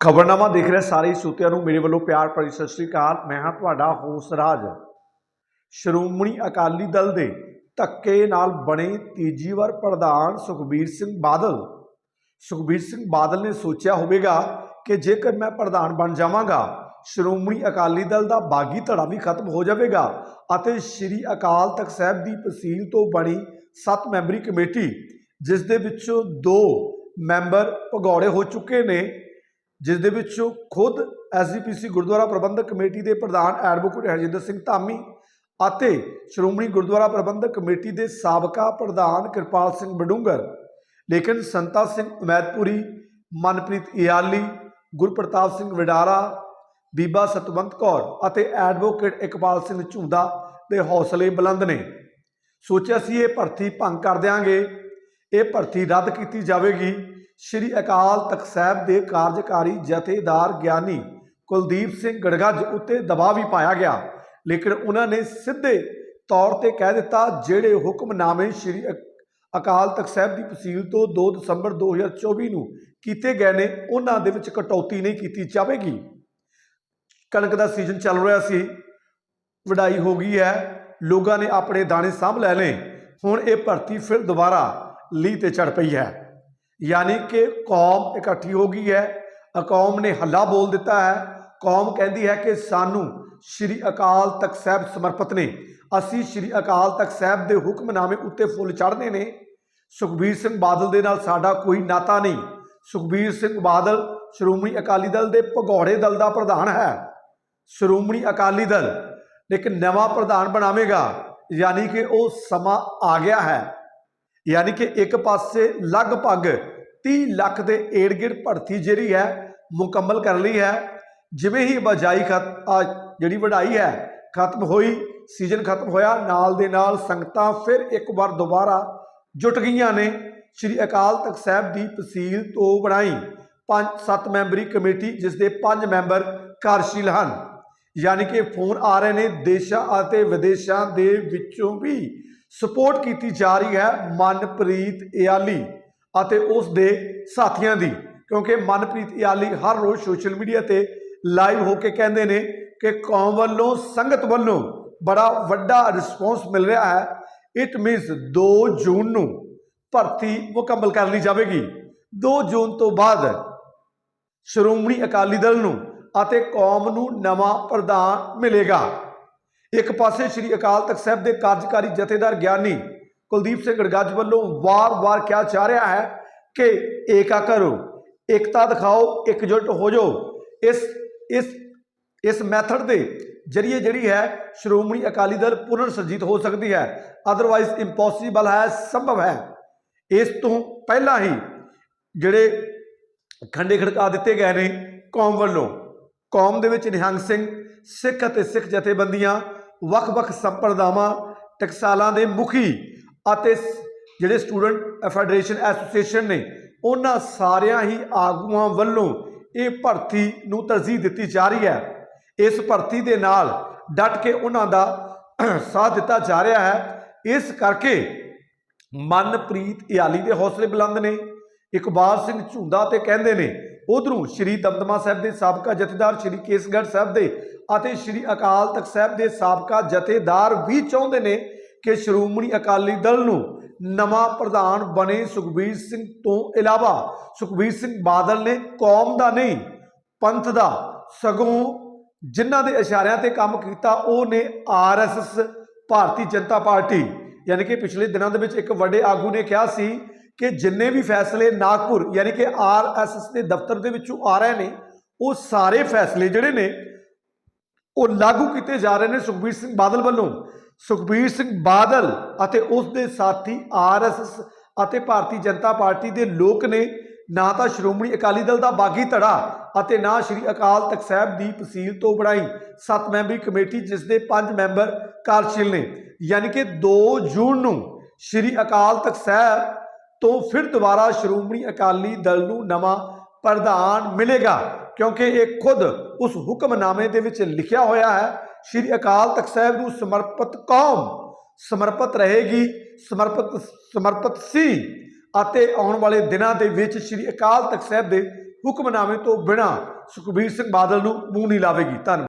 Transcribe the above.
ਖਬਰਨਾਮਾ ਦੇਖ ਰਹੇ ਸਾਰੇ ਸੂਤਿਆਂ ਨੂੰ ਮੇਰੇ ਵੱਲੋਂ ਪਿਆਰ ਭਰੀ ਸਤਿ ਸ੍ਰੀ ਅਕਾਲ। ਮੈਂ ਹਾਂ ਤੁਹਾਡਾ ਹੋਸ ਰਾਜ। ਸ਼੍ਰੋਮਣੀ ਅਕਾਲੀ ਦਲ ਦੇ ਧੱਕੇ ਨਾਲ ਬਣੇ ਤੀਜੀ ਵਾਰ ਪ੍ਰਧਾਨ ਸੁਖਬੀਰ ਸਿੰਘ ਬਾਦਲ। ਸੁਖਬੀਰ ਸਿੰਘ ਬਾਦਲ ਨੇ ਸੋਚਿਆ ਹੋਵੇਗਾ ਕਿ ਜੇਕਰ ਮੈਂ ਪ੍ਰਧਾਨ ਬਣ ਜਾਵਾਂਗਾ, ਸ਼੍ਰੋਮਣੀ ਅਕਾਲੀ ਦਲ ਦਾ ਬਾਗੀ ਧੜਾ ਵੀ ਖਤਮ ਹੋ ਜਾਵੇਗਾ ਅਤੇ ਸ੍ਰੀ ਅਕਾਲ ਤਖਤ ਸਾਹਿਬ ਦੀ ਤਹਿਸੀਲ ਤੋਂ ਬਣੀ 7 ਮੈਂਬਰੀ ਕਮੇਟੀ, ਜਿਸ ਦੇ ਵਿੱਚੋਂ ਦੋ ਮੈਂਬਰ ਭਗੌੜੇ ਹੋ ਚੁੱਕੇ ਨੇ। ਜਿਸ ਦੇ ਵਿੱਚ ਖੁਦ ਐਸਜੀਪੀਸੀ ਗੁਰਦੁਆਰਾ ਪ੍ਰਬੰਧਕ ਕਮੇਟੀ ਦੇ ਪ੍ਰਧਾਨ ਐਡਵੋਕੇਟ ਹਰਜਿੰਦਰ ਸਿੰਘ ਧਾਮੀ ਅਤੇ ਸ਼੍ਰੋਮਣੀ ਗੁਰਦੁਆਰਾ ਪ੍ਰਬੰਧਕ ਕਮੇਟੀ ਦੇ ਸਾਬਕਾ ਪ੍ਰਧਾਨ ਕਿਰਪਾਲ ਸਿੰਘ ਬਡੂੰਗਰ, ਲੇਕਿਨ ਸੰਤਾ ਸਿੰਘ ਉਮੈਦਪੁਰੀ, ਮਨਪ੍ਰੀਤ ਇਆਲੀ, ਗੁਰਪ੍ਰਤਾਪ ਸਿੰਘ ਵਡਾਰਾ, ਬੀਬਾ ਸਤਵੰਤ ਕੌਰ ਅਤੇ ਐਡਵੋਕੇਟ ਇਕਬਾਲ ਸਿੰਘ ਝੁੰਦਾ ਦੇ ਹੌਸਲੇ ਬੁਲੰਦ ਨੇ। ਸੋਚਿਆ ਸੀ ਇਹ ਭਰਤੀ ਭੰਗ ਕਰ ਦਿਆਂਗੇ, ਇਹ ਭਰਤੀ ਰੱਦ ਕੀਤੀ ਜਾਵੇਗੀ ਸ਼੍ਰੀ ਅਕਾਲ ਤਖਤ ਸਾਹਿਬ ਦੇ ਕਾਰਜਕਾਰੀ ਜਥੇਦਾਰ ਗਿਆਨੀ ਕੁਲਦੀਪ ਸਿੰਘ ਗੜਗੱਜ ਉੱਤੇ ਦਬਾਅ ਵੀ ਪਾਇਆ ਗਿਆ। ਲੇਕਿਨ ਉਹਨਾਂ ਨੇ ਸਿੱਧੇ ਤੌਰ ਤੇ ਕਹਿ ਦਿੱਤਾ, ਜਿਹੜੇ ਹੁਕਮਨਾਮੇ ਸ਼੍ਰੀ ਅਕ- ਅਕਾਲ ਤਖਤ ਸਾਹਿਬ ਦੀ ਤਹਿਸੀਲ ਤੋਂ 2 ਦਸੰਬਰ 2024 ਨੂੰ ਕੀਤੇ ਗਏ ਨੇ, ਉਹਨਾਂ ਦੇ ਵਿੱਚ ਕਟੌਤੀ ਨਹੀਂ ਕੀਤੀ ਜਾਵੇਗੀ। ਕਣਕ ਦਾ ਸੀਜ਼ਨ ਚੱਲ ਰਿਹਾ ਸੀ ਵਡਾਈ ਹੋ ਗਈ ਹੈ, ਲੋਕਾਂ ਨੇ ਆਪਣੇ ਦਾਣੇ ਸਾਂਭ ਲੈ ਲਏ। ਹੁਣ ਇਹ ਭਰਤੀ ਫਿਰ ਦੁਬਾਰਾ ਲੀਹ ਤੇ ਚੜ ਪਈ ਹੈ। ਯਾਨੀ ਕਿ ਕੌਮ ਇਕੱਠੀ ਹੋ ਗਈ ਹੈ। ਕੌਮ ਨੇ ਹੱਲਾ ਬੋਲ ਦਿੱਤਾ ਹੈ। ਕੌਮ ਕਹਿੰਦੀ ਹੈ ਕਿ ਸਾਨੂੰ ਸ਼੍ਰੀ ਅਕਾਲ ਤਖਤ ਸਾਹਿਬ ਸਮਰਪਿਤ ਨੇ। ਅਸੀਂ ਸ਼੍ਰੀ ਅਕਾਲ ਤਖਤ ਸਾਹਿਬ ਦੇ ਹੁਕਮਨਾਮੇ ਉੱਤੇ ਫੁੱਲ ਚੜ੍ਹਨੇ ਨੇ। ਸੁਖਬੀਰ ਸਿੰਘ ਬਾਦਲ ਦੇ ਨਾਲ ਸਾਡਾ ਕੋਈ ਨਾਤਾ ਨਹੀਂ। ਸੁਖਬੀਰ ਸਿੰਘ ਬਾਦਲ ਸ਼੍ਰੋਮਣੀ ਅਕਾਲੀ ਦਲ ਦੇ ਭਗੌੜੇ ਦਲ ਦਾ ਪ੍ਰਧਾਨ ਹੈ। ਸ਼੍ਰੋਮਣੀ ਅਕਾਲੀ ਦਲ ਇੱਕ ਨਵਾਂ ਪ੍ਰਧਾਨ ਬਣਾਵੇਗਾ। ਯਾਨੀ ਕਿ ਉਹ ਸਮਾਂ ਆ ਗਿਆ ਹੈ। ਯਾਨੀ ਕਿ ਇੱਕ ਪਾਸੇ ਲਗਭਗ 30 ਲੱਖ ਦੇ ਏੜਗਿੜ ਭਰਤੀ ਜਿਹੜੀ ਹੈ, ਮੁਕੰਮਲ ਕਰ ਲਈ ਹੈ। ਜਿਵੇਂ ਹੀ ਬਜਾਈ ਖਤ, ਆ ਜਿਹੜੀ ਵਢਾਈ ਹੈ, ਖਤਮ ਹੋਈ, ਸੀਜ਼ਨ ਖਤਮ ਹੋਇਆ, ਨਾਲ ਦੇ ਨਾਲ ਸੰਗਤਾਂ ਫਿਰ ਇੱਕ ਵਾਰ ਦੁਬਾਰਾ ਜੁਟ ਗਈਆਂ ਨੇ। ਸ੍ਰੀ ਅਕਾਲ ਤਖਤ ਸਾਹਿਬ ਦੀ ਤਹਿਸੀਲ ਤੋਂ ਬਣਾਈ ਪੰਜ ਸੱਤ ਮੈਂਬਰੀ ਕਮੇਟੀ ਜਿਸ ਦੇ ਪੰਜ ਮੈਂਬਰ ਕਾਰਜਸ਼ੀਲ ਹਨ। ਯਾਨੀ ਕਿ ਫੋਨ ਆ ਰਹੇ ਨੇ ਦੇਸ਼ਾਂ ਅਤੇ ਵਿਦੇਸ਼ਾਂ ਦੇ ਵਿੱਚੋਂ ਵੀ ਸਪੋਰਟ ਕੀਤੀ ਜਾ ਰਹੀ ਹੈ ਮਨਪ੍ਰੀਤ ਇਆਲੀ ਅਤੇ ਉਸ ਦੇ ਸਾਥੀਆਂ ਦੀ, ਕਿਉਂਕਿ ਮਨਪ੍ਰੀਤ ਇਆਲੀ ਹਰ ਰੋਜ਼ ਸੋਸ਼ਲ ਮੀਡੀਆ ਤੇ ਲਾਈਵ ਹੋ ਕੇ ਕਹਿੰਦੇ ਨੇ ਕਿ ਕੌਮ ਵੱਲੋਂ, ਸੰਗਤ ਵੱਲੋਂ ਬੜਾ ਵੱਡਾ ਰਿਸਪੌਂਸ ਮਿਲ ਰਿਹਾ ਹੈ। ਇਟ ਮੀਨਸ 2 ਜੂਨ ਨੂੰ ਭਰਤੀ ਮੁਕੰਮਲ ਕਰ ਲਈ ਜਾਵੇਗੀ। 2 ਜੂਨ ਤੋਂ ਬਾਅਦ ਸ਼੍ਰੋਮਣੀ ਅਕਾਲੀ ਦਲ ਨੂੰ ਅਤੇ ਕੌਮ ਨੂੰ ਨਵਾਂ ਪ੍ਰਧਾਨ ਮਿਲੇਗਾ। ਇੱਕ ਪਾਸੇ ਸ੍ਰੀ ਅਕਾਲ ਤਖਤ ਸਾਹਿਬ ਦੇ ਕਾਰਜਕਾਰੀ ਜਥੇਦਾਰ ਗਿਆਨੀ ਕੁਲਦੀਪ ਸਿੰਘ ਗੜਗੱਜ ਵੱਲੋਂ ਵਾਰ-ਵਾਰ ਕਿਹਾ ਜਾ ਰਿਹਾ ਹੈ ਕਿ ਏਕਾ ਕਰੋ ਇਕਤਾ ਦਿਖਾਓ, ਇਕਜੁੱਟ ਹੋ ਜਾਓ। ਇਸ ਇਸ ਇਸ ਮੈਥਡ ਦੇ ਜਰੀਏ ਜਿਹੜੀ ਹੈ ਸ਼੍ਰੋਮਣੀ ਅਕਾਲੀ ਦਲ ਪੁਨਰ ਸਰਜੀਤ ਹੋ ਸਕਦੀ ਹੈ। ਅਦਰਵਾਈਜ਼ ਇੰਪੋਸੀਬਲ ਹੈ, ਸੰਭਵ ਹੈ। ਇਸ ਤੋਂ ਪਹਿਲਾਂ ਹੀ ਜਿਹੜੇ ਖੰਡੇ ਖੜਕਾ ਦਿੱਤੇ ਗਏ ਨੇ ਕੌਮ ਵੱਲੋਂ। ਕੌਮ ਦੇ ਵਿੱਚ ਨਿਹੰਗ ਸਿੰਘ, ਸਿੱਖ ਅਤੇ ਸਿੱਖ ਜਥੇਬੰਦੀਆਂ, ਵੱਖ-ਵੱਖ ਸੰਪਰਦਾਵਾਂ, ਟਕਸਾਲਾਂ ਦੇ ਮੁਖੀ ਅਤੇ ਜਿਹੜੇ ਸਟੂਡੈਂਟ ਫੈਡਰੇਸ਼ਨ ਐਸੋਸੀਏਸ਼ਨ ਨੇ, ਉਹਨਾਂ ਸਾਰਿਆਂ ਹੀ ਆਗੂਆਂ ਵੱਲੋਂ ਇਹ ਭਰਤੀ ਨੂੰ ਤਰਜੀਹ ਦਿੱਤੀ ਜਾ ਰਹੀ ਹੈ। ਇਸ ਭਰਤੀ ਦੇ ਨਾਲ ਡਟ ਕੇ ਉਹਨਾਂ ਦਾ ਸਾਥ ਦਿੱਤਾ ਜਾ ਰਿਹਾ ਹੈ। ਇਸ ਕਰਕੇ ਮਨਪ੍ਰੀਤ ਇਆਲੀ ਦੇ ਹੌਸਲੇ ਬੁਲੰਦ ਨੇ, ਇਕਬਾਲ ਸਿੰਘ ਝੁੰਦਾ ਤੇ ਕਹਿੰਦੇ ਨੇ ਉਧਰੋਂ ਸ਼੍ਰੀ ਦਮਦਮਾ ਸਾਹਿਬ ਦੇ ਸਾਬਕਾ ਜਥੇਦਾਰ ਸ਼੍ਰੀ ਕੇਸਗੜ੍ਹ ਸਾਹਿਬ ਦੇ ਅਤੇ ਸ਼੍ਰੀ ਅਕਾਲ ਤਖਤ ਸਾਹਿਬ ਦੇ ਸਾਬਕਾ ਜਥੇਦਾਰ ਵੀ ਚਾਹੁੰਦੇ ਨੇ ਕਿ ਸ਼੍ਰੋਮਣੀ ਅਕਾਲੀ ਦਲ ਨੂੰ ਨਵਾਂ ਪ੍ਰਧਾਨ ਬਣੇ ਸੁਖਬੀਰ ਸਿੰਘ ਤੋਂ ਇਲਾਵਾ ਸੁਖਬੀਰ ਸਿੰਘ ਬਾਦਲ ਨੇ ਕੌਮ ਦਾ ਨਹੀਂ, ਪੰਥ ਦਾ, ਸਗੋਂ ਜਿਨ੍ਹਾਂ ਦੇ ਇਸ਼ਾਰਿਆਂ ਤੇ ਕੰਮ ਕੀਤਾ ਉਹ ਨੇ ਆਰਐਸਐਸ ਭਾਰਤੀ ਜਨਤਾ ਪਾਰਟੀ। ਯਾਨੀ ਕਿ ਪਿਛਲੇ ਦਿਨਾਂ ਦੇ ਵਿੱਚ ਇੱਕ ਵੱਡੇ ਆਗੂ ਨੇ ਕਿਹਾ ਸੀ ਕਿ ਜਿੰਨੇ ਵੀ ਫੈਸਲੇ ਨਾਗਪੁਰ ਯਾਨੀ ਕਿ ਆਰਐਸਐਸ ਦੇ ਦਫ਼ਤਰ ਦੇ ਵਿੱਚੋਂ ਆ ਰਹੇ ਨੇ, ਉਹ ਸਾਰੇ ਫੈਸਲੇ ਜਿਹੜੇ ਨੇ, ਉਹ ਲਾਗੂ ਕੀਤੇ ਜਾ ਰਹੇ ਨੇ ਸੁਖਬੀਰ ਸਿੰਘ ਬਾਦਲ ਵੱਲੋਂ। ਸੁਖਬੀਰ ਸਿੰਘ ਬਾਦਲ ਅਤੇ ਉਸ ਦੇ ਸਾਥੀ ਆਰਐਸਐਸ ਅਤੇ ਭਾਰਤੀ ਜਨਤਾ ਪਾਰਟੀ ਦੇ ਲੋਕ ਨੇ, ਨਾ ਤਾਂ ਸ਼੍ਰੋਮਣੀ ਅਕਾਲੀ ਦਲ ਦਾ ਬਾਗੀ ਧੜਾ ਅਤੇ ਨਾ ਸ਼੍ਰੀ ਅਕਾਲ ਤਖਤ ਸਾਹਿਬ ਦੀ ਤਹਿਸੀਲ ਤੋਂ ਬਣਾਈ ਸੱਤ ਮੈਂਬਰੀ ਕਮੇਟੀ, ਜਿਸ ਦੇ ਪੰਜ ਮੈਂਬਰ ਕਾਰਜਸ਼ੀਲ ਨੇ। ਯਾਨੀ ਕਿ 2 ਜੂਨ ਨੂੰ ਸ਼੍ਰੀ ਅਕਾਲ ਤਖਤ ਸਾਹਿਬ ਤੋਂ ਫਿਰ ਦੁਬਾਰਾ ਸ਼੍ਰੋਮਣੀ ਅਕਾਲੀ ਦਲ ਨੂੰ ਨਵਾਂ ਪ੍ਰਧਾਨ ਮਿਲੇਗਾ, ਕਿਉਂਕਿ ਇਹ ਖੁਦ ਉਸ ਹੁਕਮਨਾਮੇ ਦੇ ਵਿੱਚ ਲਿਖਿਆ ਹੋਇਆ ਹੈ। ਸ਼੍ਰੀ ਅਕਾਲ ਤਖਤ ਸਾਹਿਬ ਨੂੰ ਸਮਰਪਿਤ ਕੌਮ ਸਮਰਪਿਤ ਰਹੇਗੀ, ਸਮਰਪਿਤ ਸਮਰਪਿਤ ਸੀ ਅਤੇ ਆਉਣ ਵਾਲੇ ਦਿਨਾਂ ਦੇ ਵਿੱਚ ਸ਼੍ਰੀ ਅਕਾਲ ਤਖਤ ਸਾਹਿਬ ਦੇ ਹੁਕਮਨਾਮੇ ਤੋਂ ਬਿਨਾਂ ਸੁਖਬੀਰ ਸਿੰਘ ਬਾਦਲ ਨੂੰ ਮੂੰਹ ਨਹੀਂ ਲਾਵੇਗੀ। ਧੰਨਵਾਦ।